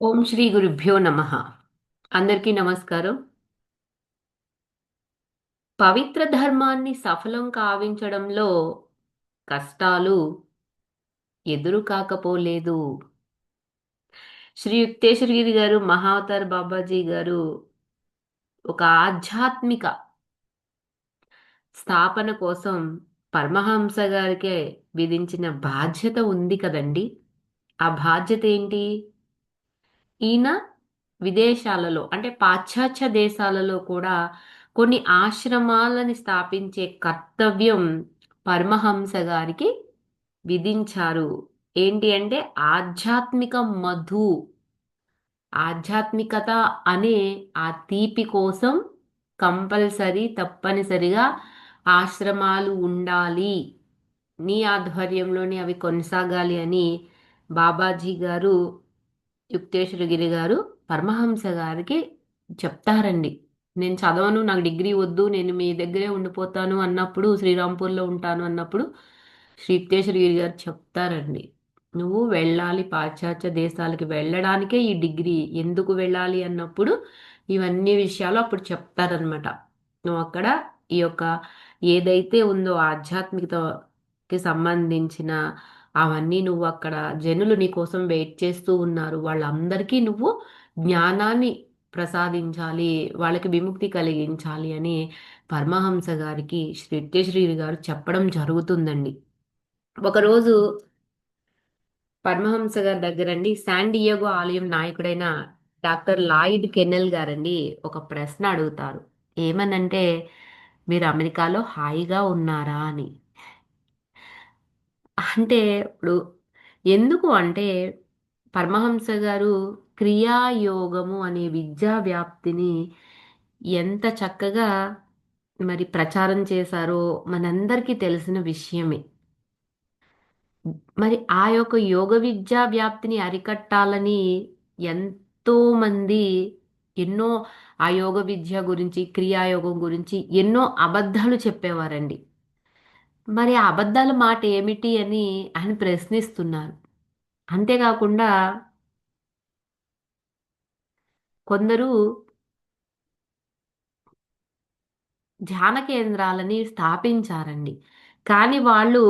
ఓం శ్రీ గురుభ్యో నమ. అందరికీ నమస్కారం. పవిత్ర ధర్మాన్ని సఫలం కావించడంలో కష్టాలు ఎదురు కాకపోలేదు. శ్రీ యుక్తేశ్వరగిరి గారు మహావతార్ బాబాజీ గారు ఒక ఆధ్యాత్మిక స్థాపన కోసం పరమహంస గారికే విధించిన బాధ్యత ఉంది కదండి. ఆ బాధ్యత ఏంటి? ఈయన విదేశాలలో అంటే పాశ్చాత్య దేశాలలో కూడా కొన్ని ఆశ్రమాలని స్థాపించే కర్తవ్యం పరమహంస గారికి విధించారు. ఏంటి అంటే ఆధ్యాత్మిక మధు ఆధ్యాత్మికత అనే ఆ తీపి కోసం కంపల్సరీ తప్పనిసరిగా ఆశ్రమాలు ఉండాలి. నీ ఆధ్వర్యంలోనే అవి కొనసాగాలి అని బాబాజీ గారు యుక్తేశ్వరగిరి గారు పరమహంస గారికి చెప్తారండి. నేను చదవను నాకు డిగ్రీ వద్దు నేను మీ దగ్గరే ఉండిపోతాను అన్నప్పుడు శ్రీరాంపూర్లో ఉంటాను అన్నప్పుడు శ్రీ యుక్తేశ్వరగిరి గారు చెప్తారండి. నువ్వు వెళ్ళాలి పాశ్చాత్య దేశాలకి వెళ్ళడానికే ఈ డిగ్రీ ఎందుకు వెళ్ళాలి అన్నప్పుడు ఇవన్నీ విషయాలు అప్పుడు చెప్తారనమాట నువ్వు అక్కడ ఈ యొక్క ఏదైతే ఉందో ఆధ్యాత్మికతకి సంబంధించిన అవన్నీ నువ్వు అక్కడ జనులు నీ కోసం వెయిట్ చేస్తూ ఉన్నారు. వాళ్ళందరికీ నువ్వు జ్ఞానాన్ని ప్రసాదించాలి వాళ్ళకి విముక్తి కలిగించాలి అని పరమహంస గారికి శ్రీ గారు చెప్పడం జరుగుతుందండి. ఒకరోజు పరమహంస గారి దగ్గరండి శాండియోగో ఆలయం నాయకుడైన డాక్టర్ లాయిడ్ కెన్నెల్ గారండి ఒక ప్రశ్న అడుగుతారు. ఏమనంటే మీరు అమెరికాలో హాయిగా ఉన్నారా? అని. అంటే ఇప్పుడు ఎందుకు అంటే పరమహంస గారు క్రియాయోగము అనే విద్యా వ్యాప్తిని ఎంత చక్కగా మరి ప్రచారం చేశారో మనందరికీ తెలిసిన విషయమే. మరి ఆ యొక్క యోగ విద్యా వ్యాప్తిని అరికట్టాలని ఎంతో మంది ఎన్నో ఆ యోగ విద్య గురించి క్రియాయోగం గురించి ఎన్నో అబద్ధాలు చెప్పేవారండి. మరి ఆ అబద్ధాల మాట ఏమిటి అని ఆయన ప్రశ్నిస్తున్నారు. అంతేకాకుండా కొందరు ధ్యాన కేంద్రాలని స్థాపించారండి. కానీ వాళ్ళు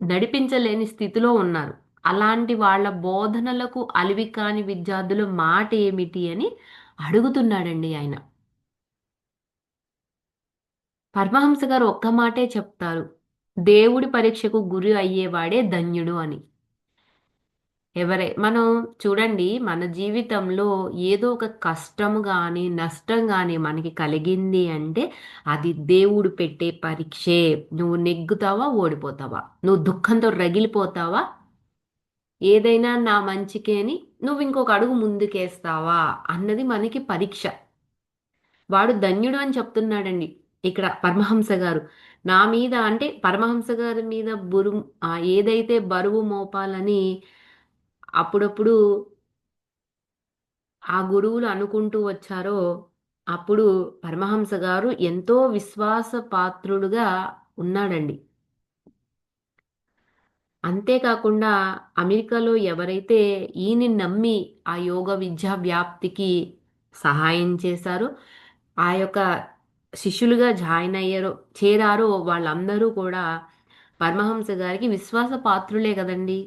నడిపించలేని స్థితిలో ఉన్నారు. అలాంటి వాళ్ళ బోధనలకు అలివి కాని విద్యార్థుల మాట ఏమిటి అని అడుగుతున్నాడండి ఆయన. పరమహంస గారు ఒక్క మాటే చెప్తారు. దేవుడి పరీక్షకు గురి అయ్యేవాడే ధన్యుడు అని. ఎవరే మనం చూడండి మన జీవితంలో ఏదో ఒక కష్టం కానీ నష్టం కానీ మనకి కలిగింది అంటే అది దేవుడు పెట్టే పరీక్షే. నువ్వు నెగ్గుతావా ఓడిపోతావా? నువ్వు దుఃఖంతో రగిలిపోతావా? ఏదైనా నా మంచికే అని నువ్వు ఇంకొక అడుగు ముందుకేస్తావా? అన్నది మనకి పరీక్ష. వాడు ధన్యుడు అని చెప్తున్నాడండి. ఇక్కడ పరమహంస గారు నా మీద అంటే పరమహంస గారి మీద బురు ఏదైతే బరువు మోపాలని అప్పుడప్పుడు ఆ గురువులు అనుకుంటూ వచ్చారో అప్పుడు పరమహంస గారు ఎంతో విశ్వాస పాత్రుడుగా ఉన్నాడండి. అంతేకాకుండా అమెరికాలో ఎవరైతే ఈయన్ని నమ్మి ఆ యోగ విద్యా వ్యాప్తికి సహాయం చేశారో ఆ యొక్క శిష్యులుగా జాయిన్ అయ్యారో చేరారో వాళ్ళందరూ కూడా పరమహంస గారికి విశ్వాస పాత్రులే కదండి.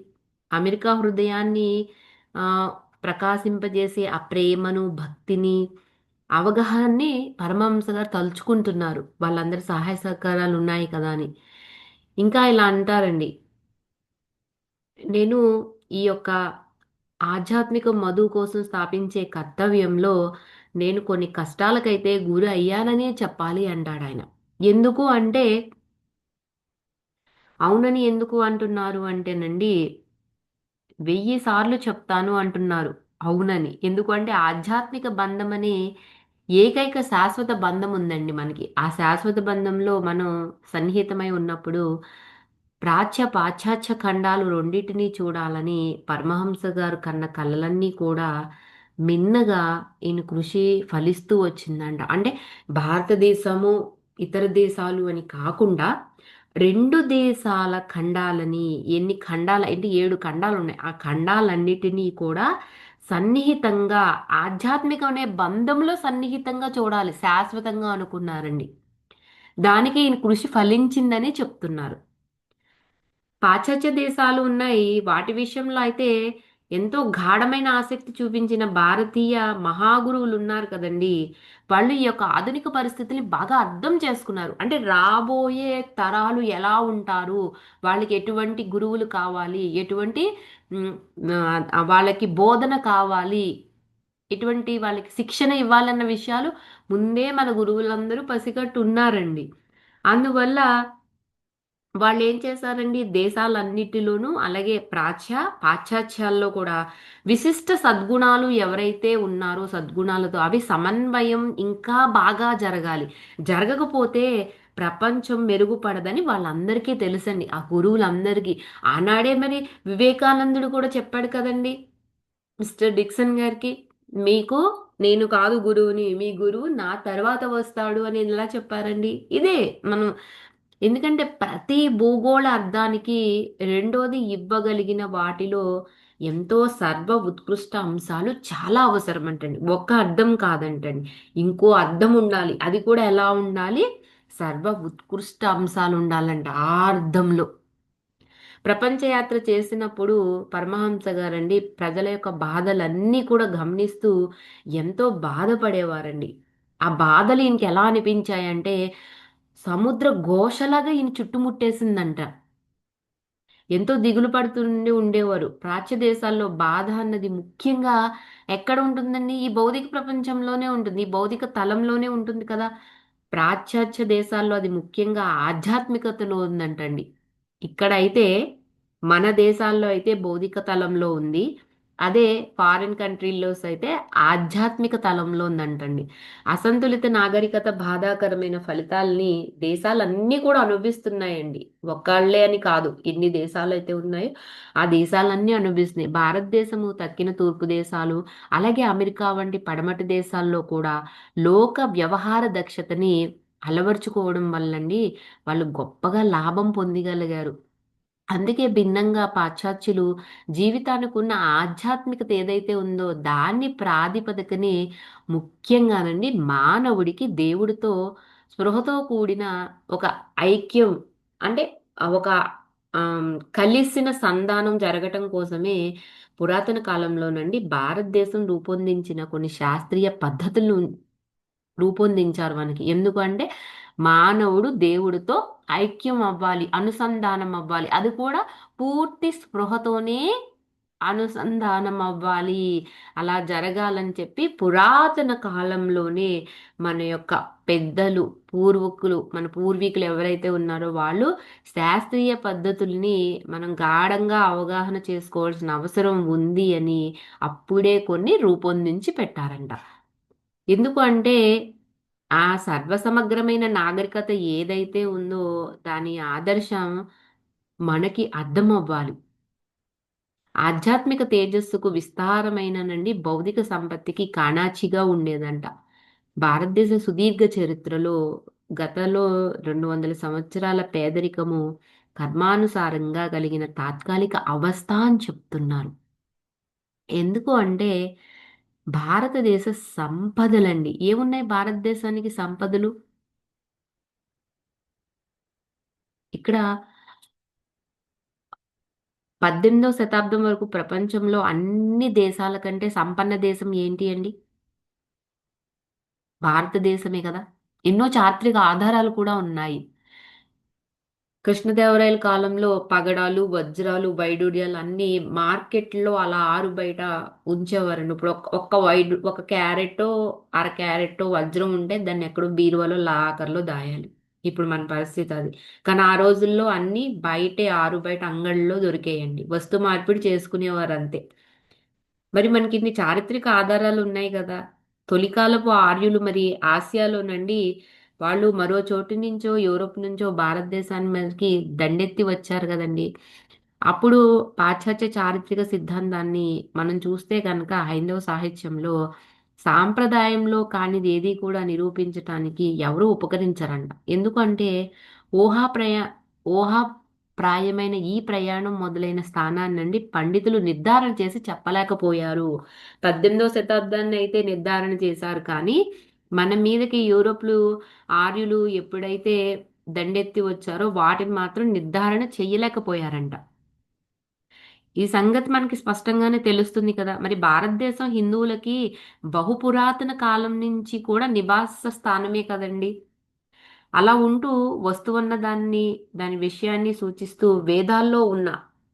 అమెరికా హృదయాన్ని ప్రకాశింపజేసే ఆ ప్రేమను భక్తిని అవగాహనని పరమహంస గారు తలుచుకుంటున్నారు. వాళ్ళందరి సహాయ సహకారాలు ఉన్నాయి కదా అని. ఇంకా ఇలా అంటారండి. నేను ఈ యొక్క ఆధ్యాత్మిక మధు కోసం స్థాపించే కర్తవ్యంలో నేను కొన్ని కష్టాలకైతే గురి అయ్యాననే చెప్పాలి అంటాడు ఆయన. ఎందుకు అంటే అవునని ఎందుకు అంటున్నారు అంటేనండి వెయ్యి సార్లు చెప్తాను అంటున్నారు అవునని. ఎందుకంటే ఆధ్యాత్మిక బంధం అనే ఏకైక శాశ్వత బంధం ఉందండి మనకి. ఆ శాశ్వత బంధంలో మనం సన్నిహితమై ఉన్నప్పుడు ప్రాచ్య పాశ్చాత్య ఖండాలు రెండింటినీ చూడాలని పరమహంస గారు కన్న కళలన్నీ కూడా మిన్నగా ఈయన కృషి ఫలిస్తూ వచ్చిందంట. అంటే భారతదేశము ఇతర దేశాలు అని కాకుండా రెండు దేశాల ఖండాలని ఎన్ని ఖండాలు అంటే ఏడు ఖండాలు ఉన్నాయి ఆ ఖండాలన్నిటినీ కూడా సన్నిహితంగా ఆధ్యాత్మిక అనే బంధంలో సన్నిహితంగా చూడాలి. శాశ్వతంగా అనుకున్నారండి. దానికి ఈయన కృషి ఫలించిందని చెప్తున్నారు. పాశ్చాత్య దేశాలు ఉన్నాయి. వాటి విషయంలో అయితే ఎంతో గాఢమైన ఆసక్తి చూపించిన భారతీయ మహాగురువులు ఉన్నారు కదండి. వాళ్ళు ఈ యొక్క ఆధునిక పరిస్థితిని బాగా అర్థం చేసుకున్నారు. అంటే రాబోయే తరాలు ఎలా ఉంటారు? వాళ్ళకి ఎటువంటి గురువులు కావాలి? ఎటువంటి వాళ్ళకి బోధన కావాలి? ఎటువంటి వాళ్ళకి శిక్షణ ఇవ్వాలన్న విషయాలు ముందే మన గురువులందరూ పసిగట్టు ఉన్నారండి అందువల్ల వాళ్ళు ఏం చేశారండి? దేశాలన్నిటిలోనూ అలాగే ప్రాచ్య పాశ్చాత్యాల్లో కూడా విశిష్ట సద్గుణాలు ఎవరైతే ఉన్నారో సద్గుణాలతో అవి సమన్వయం ఇంకా బాగా జరగాలి. జరగకపోతే ప్రపంచం మెరుగుపడదని వాళ్ళందరికీ తెలుసండి. ఆ గురువులందరికీ. ఆనాడే మరి వివేకానందుడు కూడా చెప్పాడు కదండి మిస్టర్ డిక్సన్ గారికి మీకు నేను కాదు గురువుని మీ గురువు నా తర్వాత వస్తాడు అని ఎలా చెప్పారండి? ఇదే మనం ఎందుకంటే ప్రతి భూగోళ అర్థానికి రెండోది ఇవ్వగలిగిన వాటిలో ఎంతో సర్వ ఉత్కృష్ట అంశాలు చాలా అవసరం అంటండి ఒక్క అర్థం కాదంటండి. ఇంకో అర్థం ఉండాలి. అది కూడా ఎలా ఉండాలి? సర్వ ఉత్కృష్ట అంశాలు ఉండాలంట ఆ అర్థంలో. ప్రపంచయాత్ర చేసినప్పుడు పరమహంస గారండి ప్రజల యొక్క బాధలన్నీ కూడా గమనిస్తూ ఎంతో బాధపడేవారండి. ఆ బాధలు ఇంకెలా అనిపించాయంటే సముద్ర ఘోషలాగా ఈయన చుట్టుముట్టేసిందంట. ఎంతో దిగులు పడుతుండి ఉండేవారు. ప్రాచ్య దేశాల్లో బాధ అన్నది ముఖ్యంగా ఎక్కడ ఉంటుందండి? ఈ భౌతిక ప్రపంచంలోనే ఉంటుంది. ఈ భౌతిక తలంలోనే ఉంటుంది కదా? ప్రాచ్యాచ్య దేశాల్లో అది ముఖ్యంగా ఆధ్యాత్మికతలో ఉందంటండి. ఇక్కడైతే మన దేశాల్లో అయితే భౌతిక తలంలో ఉంది. అదే ఫారిన్ కంట్రీల్లో అయితే ఆధ్యాత్మిక తలంలో ఉందంటండి. అసంతులిత నాగరికత బాధాకరమైన ఫలితాలని దేశాలన్నీ కూడా అనుభవిస్తున్నాయండి. ఒక్కళ్ళే అని కాదు ఎన్ని దేశాలు అయితే ఉన్నాయో ఆ దేశాలన్నీ అనుభవిస్తున్నాయి. భారతదేశము తక్కిన తూర్పు దేశాలు అలాగే అమెరికా వంటి పడమటి దేశాల్లో కూడా లోక వ్యవహార దక్షతని అలవర్చుకోవడం వల్లండి వాళ్ళు గొప్పగా లాభం పొందగలిగారు. అందుకే భిన్నంగా పాశ్చాత్యులు జీవితానికి ఉన్న ఆధ్యాత్మికత ఏదైతే ఉందో దాన్ని ప్రాతిపదికని ముఖ్యంగానండి మానవుడికి దేవుడితో స్పృహతో కూడిన ఒక ఐక్యం అంటే ఒక కలిసిన సంధానం జరగటం కోసమే పురాతన కాలంలోనండి భారతదేశం రూపొందించిన కొన్ని శాస్త్రీయ పద్ధతులను రూపొందించారు మనకి. ఎందుకంటే మానవుడు దేవుడితో ఐక్యం అవ్వాలి అనుసంధానం అవ్వాలి అది కూడా పూర్తి స్పృహతోనే అనుసంధానం అవ్వాలి అలా జరగాలని చెప్పి పురాతన కాలంలోనే మన యొక్క పెద్దలు పూర్వకులు మన పూర్వీకులు ఎవరైతే ఉన్నారో వాళ్ళు శాస్త్రీయ పద్ధతుల్ని మనం గాఢంగా అవగాహన చేసుకోవాల్సిన అవసరం ఉంది అని అప్పుడే కొన్ని రూపొందించి పెట్టారంట. ఎందుకు అంటే ఆ సర్వసమగ్రమైన నాగరికత ఏదైతే ఉందో దాని ఆదర్శం మనకి అర్థమవ్వాలి. ఆధ్యాత్మిక తేజస్సుకు విస్తారమైననండి భౌతిక సంపత్తికి కాణాచిగా ఉండేదంట. భారతదేశ సుదీర్ఘ చరిత్రలో గతంలో రెండు వందల సంవత్సరాల పేదరికము కర్మానుసారంగా కలిగిన తాత్కాలిక అవస్థ అని చెప్తున్నారు. ఎందుకు అంటే భారతదేశ సంపదలండి. ఏమున్నాయి భారతదేశానికి సంపదలు? ఇక్కడ పద్దెనిమిదవ శతాబ్దం వరకు ప్రపంచంలో అన్ని దేశాల కంటే సంపన్న దేశం ఏంటి అండి? భారతదేశమే కదా. ఎన్నో చారిత్రక ఆధారాలు కూడా ఉన్నాయి. కృష్ణదేవరాయల కాలంలో పగడాలు వజ్రాలు వైడూర్యాలు అన్ని మార్కెట్లో అలా ఆరు బయట ఉంచేవారండి. ఇప్పుడు ఒక్క- ఒక్క వైడు ఒక క్యారెట్ అర క్యారెట్ వజ్రం ఉంటే దాన్ని ఎక్కడో బీరువాలో లాకర్లో దాయాలి. ఇప్పుడు మన పరిస్థితి అది. కానీ ఆ రోజుల్లో అన్ని బయటే ఆరు బయట అంగళ్ళలో దొరికేయండి. వస్తు మార్పిడి చేసుకునేవారు అంతే మరి మనకి ఇన్ని చారిత్రక ఆధారాలు ఉన్నాయి కదా. తొలికాలపు ఆర్యులు మరి ఆసియాలోనండి వాళ్ళు మరో చోటు నుంచో యూరోప్ నుంచో భారతదేశాన్ని మనకి దండెత్తి వచ్చారు కదండి. అప్పుడు పాశ్చాత్య చారిత్రక సిద్ధాంతాన్ని మనం చూస్తే కనుక హైందవ సాహిత్యంలో సాంప్రదాయంలో కానిది ఏది కూడా నిరూపించటానికి ఎవరు ఉపకరించరంట. ఎందుకంటే ఊహా ప్రయా ఊహా ప్రాయమైన ఈ ప్రయాణం మొదలైన స్థానాన్ని నుండి పండితులు నిర్ధారణ చేసి చెప్పలేకపోయారు. పద్దెనిమిదవ శతాబ్దాన్ని అయితే నిర్ధారణ చేశారు. కానీ మన మీదకి యూరోప్లు ఆర్యులు ఎప్పుడైతే దండెత్తి వచ్చారో వాటిని మాత్రం నిర్ధారణ చేయలేకపోయారంట ఈ సంగతి మనకి స్పష్టంగానే తెలుస్తుంది కదా. మరి భారతదేశం హిందువులకి బహుపురాతన కాలం నుంచి కూడా నివాస స్థానమే కదండి. అలా ఉంటూ వస్తువున్న దాన్ని దాని విషయాన్ని సూచిస్తూ వేదాల్లో ఉన్న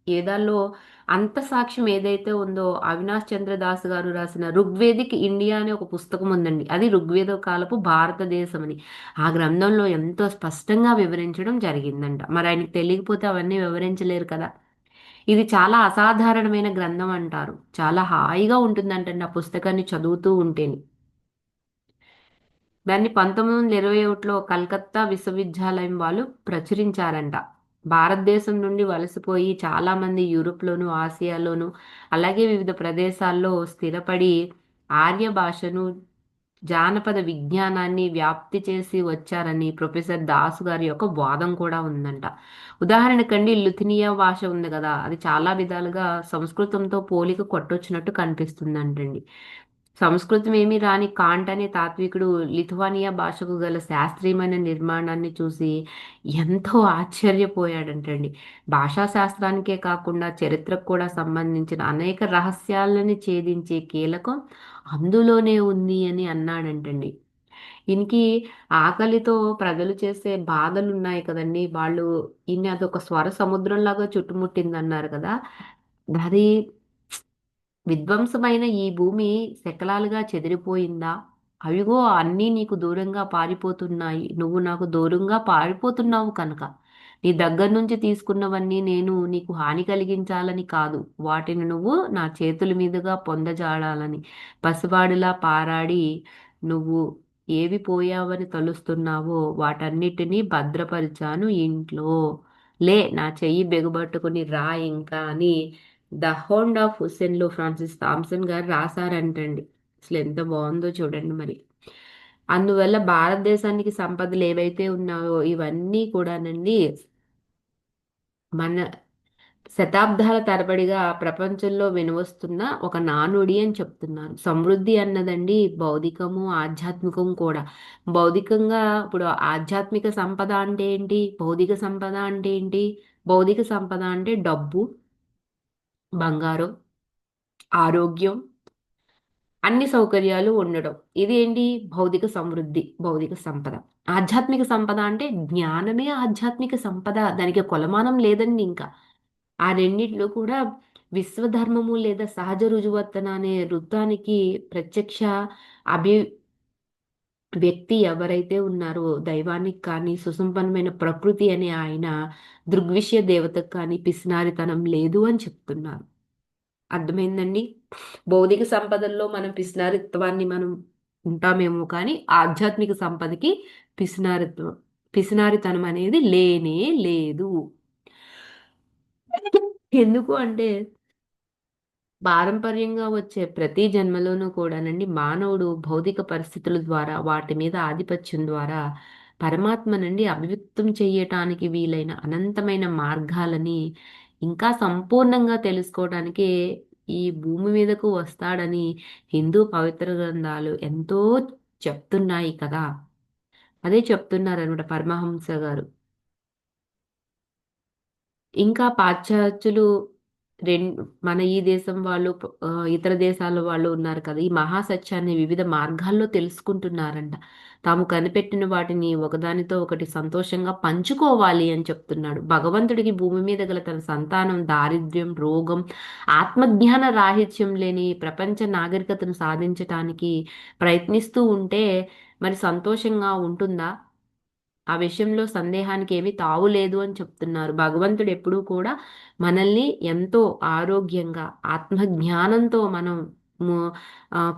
వేదాల్లో అంత సాక్ష్యం ఏదైతే ఉందో అవినాష్ చంద్రదాస్ గారు రాసిన ఋగ్వేదిక్ ఇండియా అనే ఒక పుస్తకం ఉందండి. అది ఋగ్వేద కాలపు భారతదేశం అని ఆ గ్రంథంలో ఎంతో స్పష్టంగా వివరించడం జరిగిందంట. మరి ఆయనకు తెలియకపోతే అవన్నీ వివరించలేరు కదా? ఇది చాలా అసాధారణమైన గ్రంథం అంటారు. చాలా హాయిగా ఉంటుందంటండి ఆ పుస్తకాన్ని చదువుతూ ఉంటేనే. దాన్ని పంతొమ్మిది వందల ఇరవై ఒకటిలో కలకత్తా విశ్వవిద్యాలయం వాళ్ళు ప్రచురించారంట. భారతదేశం నుండి వలసపోయి చాలామంది యూరోప్లోను ఆసియాలోను అలాగే వివిధ ప్రదేశాల్లో స్థిరపడి ఆర్య భాషను జానపద విజ్ఞానాన్ని వ్యాప్తి చేసి వచ్చారని ప్రొఫెసర్ దాసు గారి యొక్క వాదం కూడా ఉందంట. ఉదాహరణకండి లుథినియా భాష ఉంది కదా అది చాలా విధాలుగా సంస్కృతంతో పోలిక కొట్టొచ్చినట్టు కనిపిస్తుందంటండి. సంస్కృతం ఏమి రాని కాంట్ అనే తాత్వికుడు లిథువానియా భాషకు గల శాస్త్రీయమైన నిర్మాణాన్ని చూసి ఎంతో ఆశ్చర్యపోయాడంటండి. భాషా శాస్త్రానికే కాకుండా చరిత్రకు కూడా సంబంధించిన అనేక రహస్యాలని ఛేదించే కీలకం అందులోనే ఉంది అని అన్నాడంటండి. ఈయనకి ఆకలితో ప్రజలు చేసే బాధలు ఉన్నాయి కదండి. వాళ్ళు ఈయన అదొక స్వర సముద్రంలాగా చుట్టుముట్టింది అన్నారు కదా. అది విధ్వంసమైన ఈ భూమి శకలాలుగా చెదిరిపోయిందా? అవిగో అన్నీ నీకు దూరంగా పారిపోతున్నాయి. నువ్వు నాకు దూరంగా పారిపోతున్నావు కనుక. నీ దగ్గర నుంచి తీసుకున్నవన్నీ నేను నీకు హాని కలిగించాలని కాదు. వాటిని నువ్వు నా చేతుల మీదుగా పొందజాడాలని పసివాడిలా పారాడి నువ్వు ఏవి పోయావని తలుస్తున్నావో వాటన్నిటినీ భద్రపరిచాను ఇంట్లో. లే నా చెయ్యి బెగుబట్టుకుని రా ఇంకా అని ద హౌండ్ ఆఫ్ హుస్సేన్లో ఫ్రాన్సిస్ థామ్సన్ గారు రాశారంటండి. అసలు ఎంత బాగుందో చూడండి మరి. అందువల్ల భారతదేశానికి సంపదలు ఏవైతే ఉన్నాయో ఇవన్నీ కూడానండి మన శతాబ్దాల తరబడిగా ప్రపంచంలో వినవస్తున్న ఒక నానుడి అని చెప్తున్నారు. సమృద్ధి అన్నదండి భౌతికము ఆధ్యాత్మికం కూడా. భౌతికంగా ఇప్పుడు ఆధ్యాత్మిక సంపద అంటే ఏంటి? భౌతిక సంపద అంటే ఏంటి? భౌతిక సంపద అంటే డబ్బు. బంగారం ఆరోగ్యం అన్ని సౌకర్యాలు ఉండడం. ఇది ఏంటి? భౌతిక సమృద్ధి భౌతిక సంపద. ఆధ్యాత్మిక సంపద అంటే జ్ఞానమే ఆధ్యాత్మిక సంపద. దానికి కొలమానం లేదండి ఇంకా. ఆ రెండిట్లో కూడా విశ్వధర్మము లేదా సహజ రుజువర్తన అనే వృత్తానికి ప్రత్యక్ష అభి వ్యక్తి ఎవరైతే ఉన్నారో దైవానికి కానీ సుసంపన్నమైన ప్రకృతి అనే ఆయన దృగ్విషయ దేవతకు కానీ పిసినారితనం లేదు అని చెప్తున్నారు. అర్థమైందండి? భౌతిక సంపదల్లో మనం పిసినారిత్వాన్ని మనం ఉంటామేమో కానీ ఆధ్యాత్మిక సంపదకి పిసినారిత్వం పిసినారితనం అనేది లేనే లేదు. ఎందుకు అంటే పారంపర్యంగా వచ్చే ప్రతి జన్మలోనూ కూడానండి మానవుడు భౌతిక పరిస్థితుల ద్వారా వాటి మీద ఆధిపత్యం ద్వారా పరమాత్మ నుండి అభివ్యక్తం చేయటానికి వీలైన అనంతమైన మార్గాలని ఇంకా సంపూర్ణంగా తెలుసుకోవడానికి ఈ భూమి మీదకు వస్తాడని హిందూ పవిత్ర గ్రంథాలు ఎంతో చెప్తున్నాయి కదా. అదే చెప్తున్నారు అనమాట పరమహంస గారు. ఇంకా పాశ్చాత్యులు రెండు మన ఈ దేశం వాళ్ళు ఇతర దేశాల వాళ్ళు ఉన్నారు కదా ఈ మహాసత్యాన్ని వివిధ మార్గాల్లో తెలుసుకుంటున్నారంట. తాము కనిపెట్టిన వాటిని ఒకదానితో ఒకటి సంతోషంగా పంచుకోవాలి అని చెప్తున్నాడు. భగవంతుడికి భూమి మీద గల తన సంతానం దారిద్ర్యం రోగం ఆత్మజ్ఞాన రాహిత్యం లేని ప్రపంచ నాగరికతను సాధించటానికి ప్రయత్నిస్తూ ఉంటే మరి సంతోషంగా ఉంటుందా? ఆ విషయంలో సందేహానికి ఏమీ తావు లేదు అని చెప్తున్నారు. భగవంతుడు ఎప్పుడూ కూడా మనల్ని ఎంతో ఆరోగ్యంగా ఆత్మజ్ఞానంతో మనం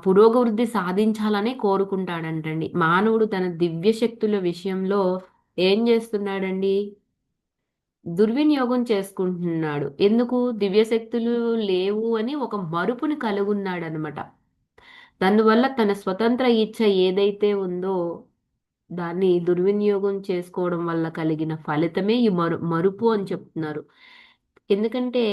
పురోగవృద్ధి సాధించాలనే కోరుకుంటాడంటండి. మానవుడు తన దివ్య శక్తుల విషయంలో ఏం చేస్తున్నాడండి? దుర్వినియోగం చేసుకుంటున్నాడు. ఎందుకు? దివ్యశక్తులు లేవు అని ఒక మరుపుని కలుగున్నాడనమాట. దానివల్ల తన స్వతంత్ర ఇచ్చ ఏదైతే ఉందో దాన్ని దుర్వినియోగం చేసుకోవడం వల్ల కలిగిన ఫలితమే ఈ మరు మరుపు అని చెప్తున్నారు. ఎందుకంటే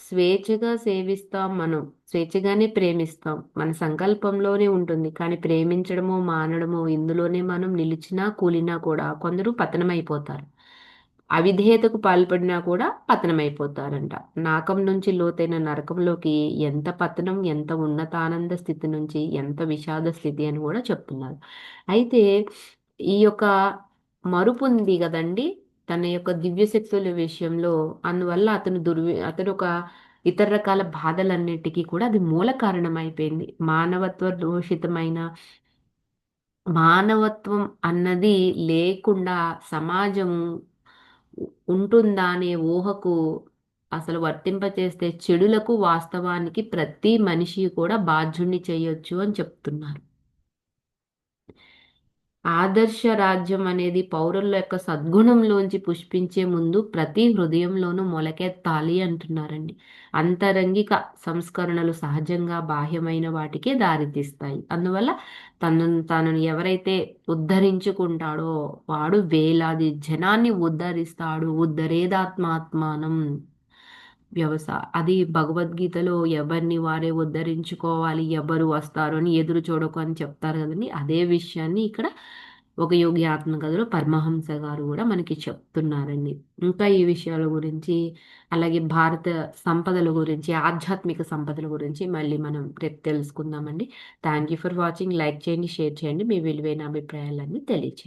స్వేచ్ఛగా సేవిస్తాం మనం స్వేచ్ఛగానే ప్రేమిస్తాం. మన సంకల్పంలోనే ఉంటుంది. కానీ ప్రేమించడము మానడము ఇందులోనే మనం నిలిచినా కూలినా కూడా కొందరు పతనమైపోతారు. అవిధేయతకు పాల్పడినా కూడా పతనమైపోతారంట. నాకం నుంచి లోతైన నరకంలోకి ఎంత పతనం ఎంత ఉన్నతానంద స్థితి నుంచి ఎంత విషాద స్థితి అని కూడా చెప్తున్నారు. అయితే ఈ యొక్క మరుపు ఉంది కదండి తన యొక్క దివ్యశక్తుల విషయంలో. అందువల్ల అతను దుర్వి అతను ఒక ఇతర రకాల బాధలన్నిటికీ కూడా అది మూల కారణం అయిపోయింది మానవత్వ దోషితమైన మానవత్వం అన్నది లేకుండా సమాజం ఉంటుందా అనే ఊహకు అసలు వర్తింపచేస్తే చెడులకు వాస్తవానికి ప్రతి మనిషి కూడా బాధ్యుణ్ణి చేయొచ్చు అని చెప్తున్నారు. ఆదర్శ రాజ్యం అనేది పౌరుల యొక్క సద్గుణంలోంచి పుష్పించే ముందు ప్రతి హృదయంలోనూ మొలకెత్తాలి అంటున్నారండి. అంతరంగిక సంస్కరణలు సహజంగా బాహ్యమైన వాటికే దారితీస్తాయి. అందువల్ల తనను తనను ఎవరైతే ఉద్ధరించుకుంటాడో వాడు వేలాది జనాన్ని ఉద్ధరిస్తాడు. ఉద్ధరేదాత్మాత్మానం. వ్యవసాయ అది భగవద్గీతలో ఎవరిని వారే ఉద్ధరించుకోవాలి ఎవరు వస్తారు అని ఎదురు చూడకు అని చెప్తారు కదండి. అదే విషయాన్ని ఇక్కడ ఒక యోగి ఆత్మకథలో పరమహంస గారు కూడా మనకి చెప్తున్నారండి. ఇంకా ఈ విషయాల గురించి అలాగే భారత సంపదల గురించి ఆధ్యాత్మిక సంపదల గురించి మళ్ళీ మనం రేపు తెలుసుకుందామండి. Thank you for watching like చేయండి షేర్ చేయండి. మీ విలువైన అభిప్రాయాలన్నీ తెలియచేయండి.